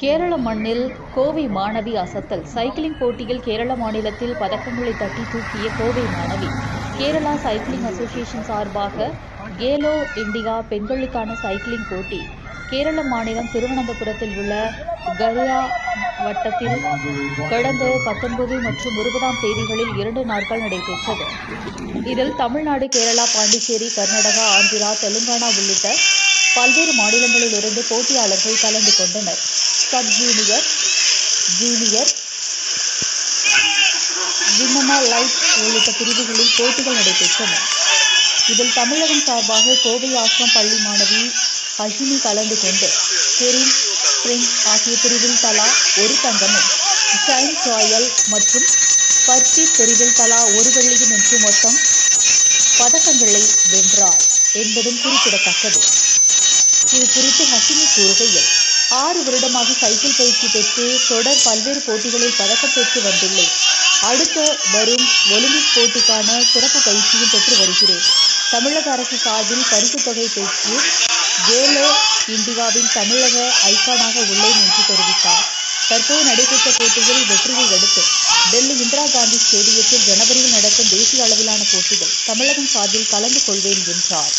கேரள மண்ணில் கோவை மாணவி அசத்தல். சைக்கிளிங் போட்டியில் கேரள மாநிலத்தில் பதக்கங்களை தட்டி தூக்கிய கோவை மாணவி. கேரளா சைக்கிளிங் அசோசியேஷன் சார்பாக கேலோ இந்தியா பெண்களுக்கான சைக்கிளிங் போட்டி. கேரள மாநிலம் திருவனந்தபுரத்தில் உள்ள கரியா வட்டத்தில் கடந்த பத்தொன்பது மற்றும் இருபதாம் தேதிகளில் இரண்டு நாட்கள் நடைபெற்றது. இதில் தமிழ்நாடு கேரளா பாண்டிச்சேரி கர்நாடகா ஆந்திரா தெலுங்கானா உள்ளிட்ட பல்வேறு மாநிலங்களிலிருந்து போட்டியாளர்கள் கலந்து கொண்டனர். சப் ஜூனியர் ஜூனியர் விமனா லைட் உள்ளிட்ட பிரிவுகளில் போட்டிகள் நடைபெற்றன. இதில் தமிழகம் சார்பாக கோவை ஆசிரம் பள்ளி மாணவி ஹஷினி கலந்து கொண்டு பெரின் ஸ்பிரிங் ஆகிய பிரிவில் தலா ஒரு தங்கமும் ஷைன் ராயல் மற்றும் பர்த்தி பிரிவில் தலா ஒரு வெள்ளியும் என்று மொத்தம் பதக்கங்களை வென்றார் என்பதும் குறிப்பிடத்தக்கது. இது குறித்து ஹசினி கூறுகையில் ஆறு வருடமாக சைக்கிள் பயிற்சி பெற்று தொடர் பல்வேறு போட்டிகளில் பதக்கம் பெற்று வந்துள்ளேன். அடுத்த வரும் ஒலிம்பிக் போட்டிக்கான சிறப்பு பயிற்சியும் பெற்று வருகிறேன். தமிழக அரசு சார்பில் பரிசுத் தொகை பெற்று கேலோ இந்தியாவின் தமிழக ஐக்கானாக உள்ளேன் என்று தெரிவித்தார். தற்போது நடைபெற்ற போட்டியில் வெற்றியை அடுத்து டெல்லி இந்திரா காந்தி ஸ்டேடியத்தில் ஜனவரியில் நடக்கும் தேசிய அளவிலான போட்டிகள் தமிழகம் சார்பில் கலந்து கொள்வேன் என்றார்.